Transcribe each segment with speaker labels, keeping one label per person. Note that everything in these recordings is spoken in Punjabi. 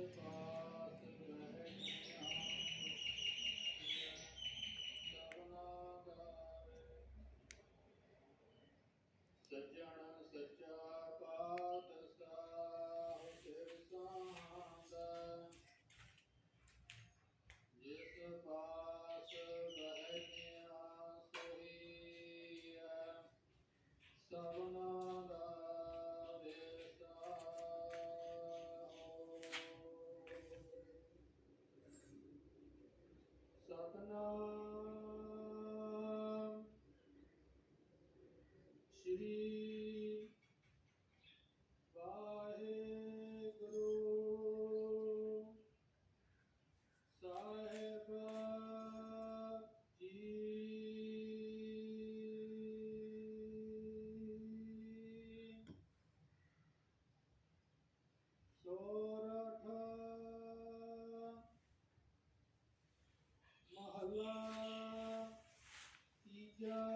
Speaker 1: goodbye. 야.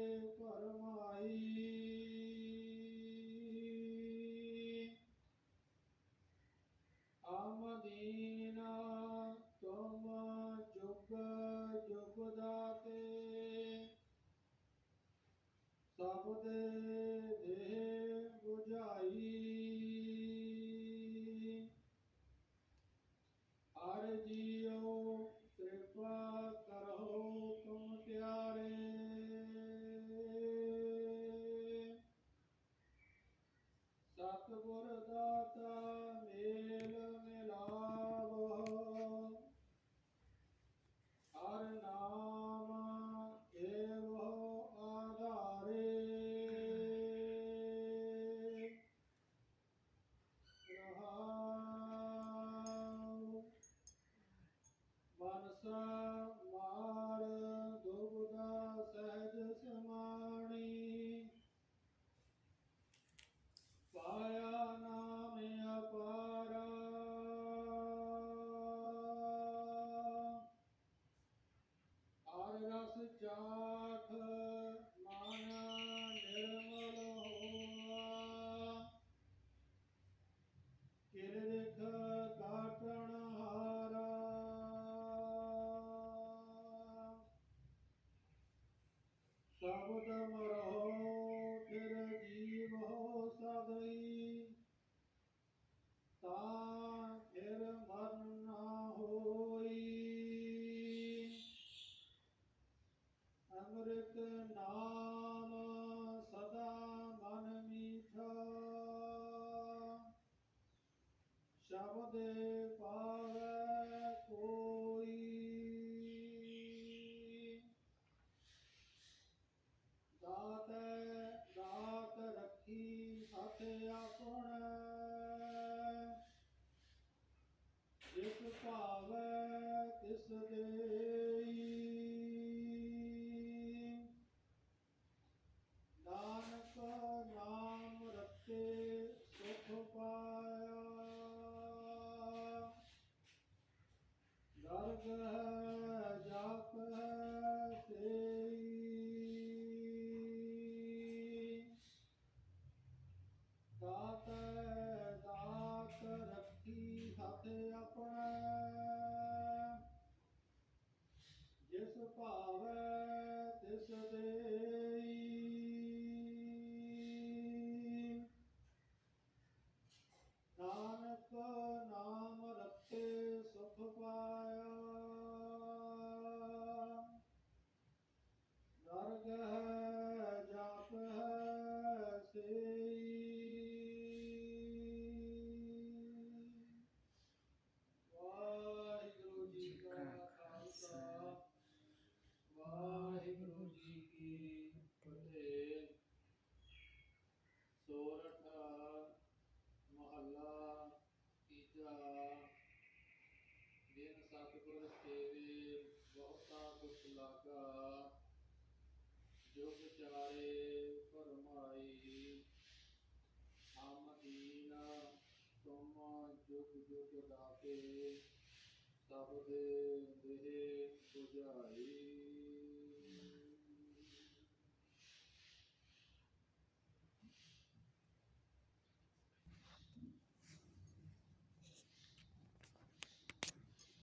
Speaker 1: ਦਾਤ ਮੇਲ ਮਿਲਾਵੋ। ਹਰ ਨਾਮ ਏਵੋ ਆਧਾਰੇ। ਰਹਾਉ ਮਨਸਾ ਸ਼ਬਦ ਮਰਹੁ ਫਿਰ ਜੀਵ ਹੋ ਹੋਈ। ਅੰਮ੍ਰਿਤ ਨਾਮ ਸਦਾ ਮਨ ਮੀਠਾ। ਸ਼ਬਦ जप ਲਾਗਾ ਜੁਗ ਚਾਰੇ ਫਰਮਾਈ ਹਮ ਦੀਨ ਤੁਮ ਜੁਗ ਜੁਗ ਦਾਤੇ ਸਭ ਦੇ